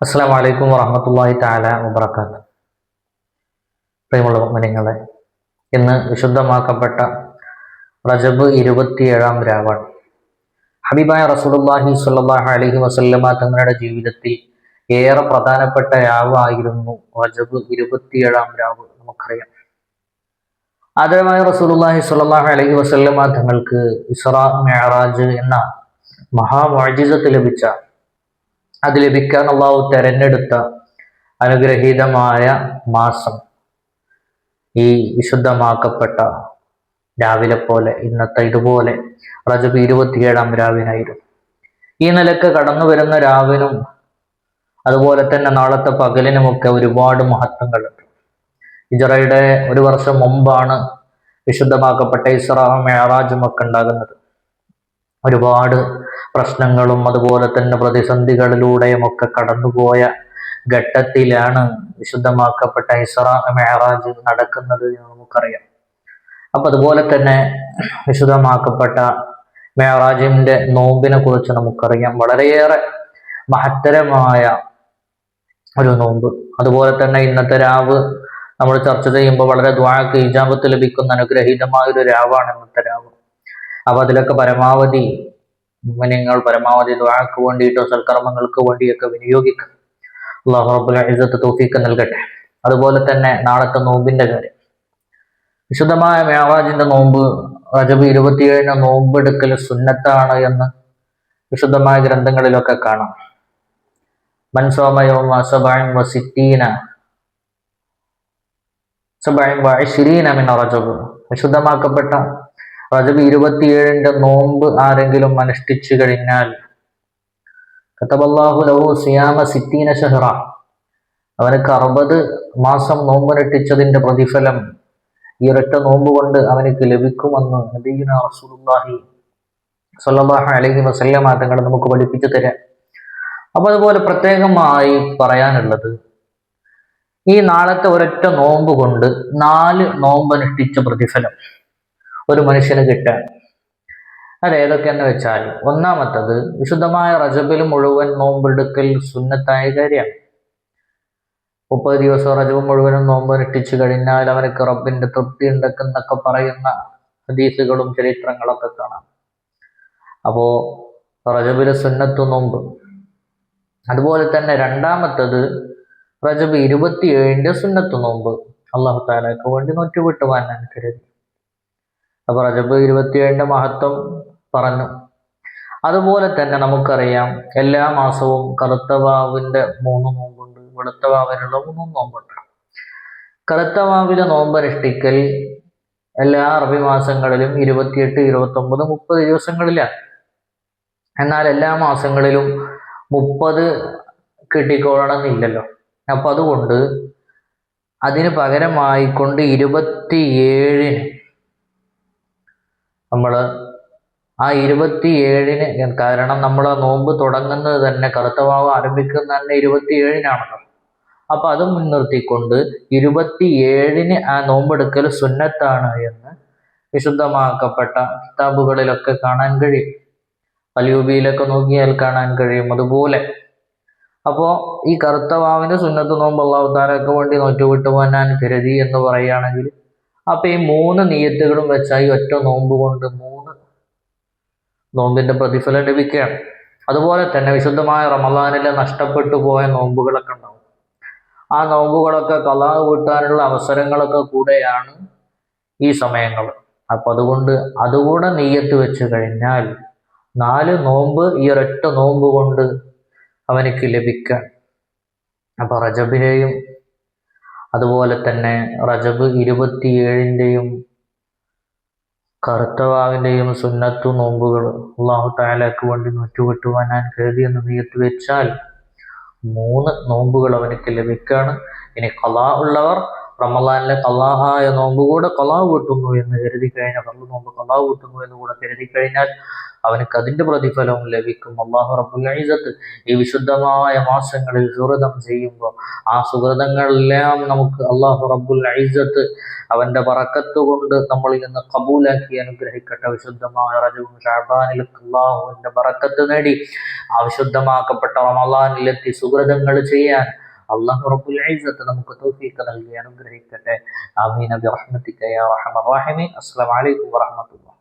അസ്സാം വലൈക്കും വറഹമത്തല്ലാഹി താല വബർക്കാത്ത് പ്രിയമുള്ള മനിങ്ങളെ ഇന്ന് വിശുദ്ധമാക്കപ്പെട്ട റജബ് ഇരുപത്തിയേഴാം രാവൺ ഹബീബായ റസൂലുള്ളാഹി സ്വല്ലല്ലാഹു അലഹി വസല്ലമ തങ്ങളുടെ ജീവിതത്തിൽ ഏറെ പ്രധാനപ്പെട്ട രാവായിരുന്നു റജബ് ഇരുപത്തിയേഴാം രാവ് നമുക്കറിയാം. ആദരമായ റസൂലുള്ളാഹി സ്വല്ലല്ലാഹു അലഹി വസല്ലമ തങ്ങൾക്ക് ഇസ്രാ മെഹറാജ് എന്ന മഹാമോജിസത്ത് ലഭിച്ച അത് ലഭിക്കാൻ അള്ളാഹു തെരഞ്ഞെടുത്ത അനുഗ്രഹീതമായ മാസം. ഈ വിശുദ്ധമാക്കപ്പെട്ട രാവിലെ പോലെ ഇന്നത്തെ ഇതുപോലെ റജബ് ഇരുപത്തിയേഴാം രാവിനായിരുന്നു. ഈ നിലയ്ക്ക് കടന്നു വരുന്ന രാവിനും അതുപോലെ തന്നെ നാളത്തെ പകലിനുമൊക്കെ ഒരുപാട് മഹത്വങ്ങളുണ്ട്. ഇജറയുടെ ഒരു വർഷം മുമ്പാണ് വിശുദ്ധമാക്കപ്പെട്ട ഇസ്രാഹ മേറാജുമൊക്കെ ഉണ്ടാകുന്നത്. ഒരുപാട് പ്രശ്നങ്ങളും അതുപോലെ തന്നെ പ്രതിസന്ധികളിലൂടെയും ഒക്കെ കടന്നുപോയ ഘട്ടത്തിലാണ് വിശുദ്ധമാക്കപ്പെട്ട ഇസ്ര മെഹറാജ് നടക്കുന്നത് എന്ന് നമുക്കറിയാം. അപ്പൊ അതുപോലെ തന്നെ വിശുദ്ധമാക്കപ്പെട്ട മെഹറാജിന്റെ നോമ്പിനെ കുറിച്ച് നമുക്കറിയാം. വളരെയേറെ മഹത്തരമായ ഒരു നോമ്പ്. അതുപോലെ തന്നെ ഇന്നത്തെ രാവ് നമ്മൾ ചർച്ച ചെയ്യുമ്പോൾ വളരെ ദ്വാഴക്ക് ഇജാബത്ത് ലഭിക്കുന്ന അനുഗ്രഹീതമായ ഒരു രാവാണ് ഇന്നത്തെ രാവ്. അപ്പൊ അതിലൊക്കെ പരമാവധി നിങ്ങൾ പരമാവധി ദ്വാക്ക് വേണ്ടിയിട്ടോ സൽക്കർമ്മങ്ങൾക്ക് വേണ്ടിയൊക്കെ വിനിയോഗിക്കും അള്ളാഹു റബ്ബുൽ ഇസ്സത്ത് തൗഫീക്ക് നൽകട്ടെ. അതുപോലെ തന്നെ നാളത്തെ നോമ്പിന്റെ കാര്യം. വിശുദ്ധമായ മേവാജിന്റെ നോമ്പ് റജബ് ഇരുപത്തിയേഴിന് നോമ്പെടുക്കൽ സുന്നത്താണ് എന്ന് വിശുദ്ധമായ ഗ്രന്ഥങ്ങളിലൊക്കെ കാണാം. മൻസോമയോമ അസബായും വസിറ്റീന സബായും വഅശ്രീന മിൻ റജബ്. വിശുദ്ധമാക്കപ്പെട്ട റജബ് ഇരുപത്തിയേഴിന്റെ നോമ്പ് ആരെങ്കിലും അനുഷ്ഠിച്ചു കഴിഞ്ഞാൽ കത്തബല്ലാഹു ലഹു സിയാമ സിത്തീന ഷെഹ്റ അവനക്ക് അറുപത് മാസം നോമ്പനുഷ്ഠിച്ചതിന്റെ പ്രതിഫലം ഈ ഒരൊറ്റ നോമ്പ് കൊണ്ട് അവനക്ക് ലഭിക്കുമെന്ന് നബീന റസൂലുള്ളാഹി സ്വല്ലല്ലാഹു അലൈഹി വസല്ലമ തങ്ങൾ നമുക്ക് പഠിപ്പിച്ചു തരാം അപ്പൊ അതുപോലെ പ്രത്യേകമായി പറയാനുള്ളത് ഈ നാളത്തെ ഒരൊറ്റ നോമ്പ് കൊണ്ട് നാല് നോമ്പനുഷ്ഠിച്ച പ്രതിഫലം. ഒരു മനുഷ്യന് കിട്ടുക. അത് ഏതൊക്കെയെന്ന് വെച്ചാൽ ഒന്നാമത്തത് വിശുദ്ധമായ റജബിൽ മുഴുവൻ നോമ്പെടുക്കൽ സുന്നത്തായ കാര്യമാണ്. മുപ്പത് ദിവസം റജബ് മുഴുവനും നോമ്പ് അനുഷ്ഠിച്ചു കഴിഞ്ഞാൽ അവനക്ക് റബ്ബിന്റെ തൃപ്തി ഉണ്ടെന്നൊക്കെ പറയുന്ന ഹദീസുകളും ചരിത്രങ്ങളൊക്കെ കാണാം. അപ്പോ റജബിലെ സുന്നത്ത് നോമ്പ്. അതുപോലെ തന്നെ രണ്ടാമത്തത് റജബ് ഇരുപത്തിയേഴിന്റെ സുന്നത്ത് നോമ്പ്. അള്ളാഹു താലാക്ക് വേണ്ടി നോറ്റുവിട്ടുവാൻ ഞാൻ കരുതി അപ്പൊ റജബ് ഇരുപത്തിയേഴിന്റെ മഹത്വം പറഞ്ഞു. അതുപോലെ തന്നെ നമുക്കറിയാം എല്ലാ മാസവും കറുത്ത വാവിന്റെ മൂന്ന് നോമ്പുണ്ട് വെളുത്ത വാവിനുള്ള മൂന്നും നോമ്പുണ്ട്. കറുത്ത വാവിലെ നോമ്പ് അനുഷ്ഠിക്കൽ എല്ലാ അറബി മാസങ്ങളിലും ഇരുപത്തിയെട്ട് ഇരുപത്തി ഒമ്പത് മുപ്പത് ദിവസങ്ങളിലാണ്. എന്നാൽ എല്ലാ മാസങ്ങളിലും മുപ്പത് കിട്ടിക്കോളണമെന്നില്ലല്ലോ. അപ്പൊ അതുകൊണ്ട് അതിന് പകരമായിക്കൊണ്ട് ഇരുപത്തിയേഴിന് നമ്മൾ ആ ഇരുപത്തിയേഴിന് കാരണം നമ്മൾ ആ നോമ്പ് തുടങ്ങുന്നത് തന്നെ കറുത്തവാവ് ആരംഭിക്കുന്നത് തന്നെ ഇരുപത്തിയേഴിനാണല്ലോ. അപ്പൊ അത് മുൻനിർത്തിക്കൊണ്ട് ഇരുപത്തിയേഴിന് ആ നോമ്പെടുക്കൽ സുന്നത്താണ് എന്ന് വിശുദ്ധമാക്കപ്പെട്ട കിതാബുകളിലൊക്കെ കാണാൻ കഴിയും. പലയൂബിയിലൊക്കെ നോക്കിയാൽ കാണാൻ കഴിയും അതുപോലെ. അപ്പോൾ ഈ കറുത്തവാവിന്റെ സുന്നത്ത് നോമ്പ് അള്ളാഹുത്താലൊക്കെ വേണ്ടി നോറ്റുവിട്ടു പോകാൻ കരുതി എന്ന് പറയുകയാണെങ്കിൽ അപ്പൊ ഈ മൂന്ന് നീയത്തുകളും വെച്ചാൽ ഈ ഒറ്റ നോമ്പ് കൊണ്ട് മൂന്ന് നോമ്പിന്റെ പ്രതിഫലം ലഭിക്കുകയാണ്. അതുപോലെ തന്നെ വിശുദ്ധമായ റമദാനിലെ നഷ്ടപ്പെട്ടു പോയ നോമ്പുകളൊക്കെ ഉണ്ടാവും. ആ നോമ്പുകളൊക്കെ കലാ കൂട്ടാനുള്ള അവസരങ്ങളൊക്കെ കൂടെയാണ് ഈ സമയങ്ങൾ. അപ്പൊ അതുകൊണ്ട് അതുകൂടെ നീയത്ത് വെച്ച് കഴിഞ്ഞാൽ നാല് നോമ്പ് ഈ ഒരൊറ്റ നോമ്പ് കൊണ്ട് അവനക്ക് ലഭിക്കാൻ അപ്പൊ റജബിനെയും അതുപോലെ തന്നെ റജബ് ഇരുപത്തിയേഴിന്റെയും കറുത്തവാവിന്റെയും സുന്നത്തു നോമ്പുകൾ അള്ളാഹു താലാക്ക് വേണ്ടി നൊറ്റുവിട്ടുവാൻ ഞാൻ കരുതി എന്ന് നീയത്ത് വെച്ചാൽ മൂന്ന് നോമ്പുകൾ അവനക്ക് ലഭിക്കുകയാണ് ഇനി കലാ ഉള്ളവർ റമലാനിലെ കലാഹായ നോമ്പ് കൂടെ കിട്ടുന്നു കൂട്ടുന്നു എന്ന് കരുതി കഴിഞ്ഞാൽ കള്ളു നോമ്പ് കലാവ് കിട്ടുന്നു എന്ന് കൂടെ കരുതി കഴിഞ്ഞാൽ അവനക്ക് അതിന്റെ പ്രതിഫലവും ലഭിക്കും. അള്ളാഹു റബ്ബുൽ ഇസത്ത് ഈ വിശുദ്ധമായ മാസങ്ങളിൽ സുഹൃതം ചെയ്യുമ്പോൾ ആ സുഹൃതങ്ങളെല്ലാം നമുക്ക് അള്ളാഹു റബ്ബുൽ ഐസത്ത് അവന്റെ പറക്കത്ത് കൊണ്ട് നമ്മളിൽ നിന്ന് കബൂലാക്കി അനുഗ്രഹിക്കട്ടെ. വിശുദ്ധമായ റജവും ഷാബാനിൽ അള്ളാഹുവിന്റെ പറക്കത്ത് നേടി. ആ വിശുദ്ധമാക്കപ്പെട്ട റമലാനിലെത്തി സുഹൃതങ്ങൾ ചെയ്യാൻ അള്ളാഹു റബ്ബുൽ ഐസത്ത് നമുക്ക് തൗഫീഖ് നൽകി അനുഗ്രഹിക്കട്ടെ. ആമീൻ. ബിറഹ്മതിക യാ റഹ്മർ അലൈക്കും വറഹ്മത്തുള്ളാഹി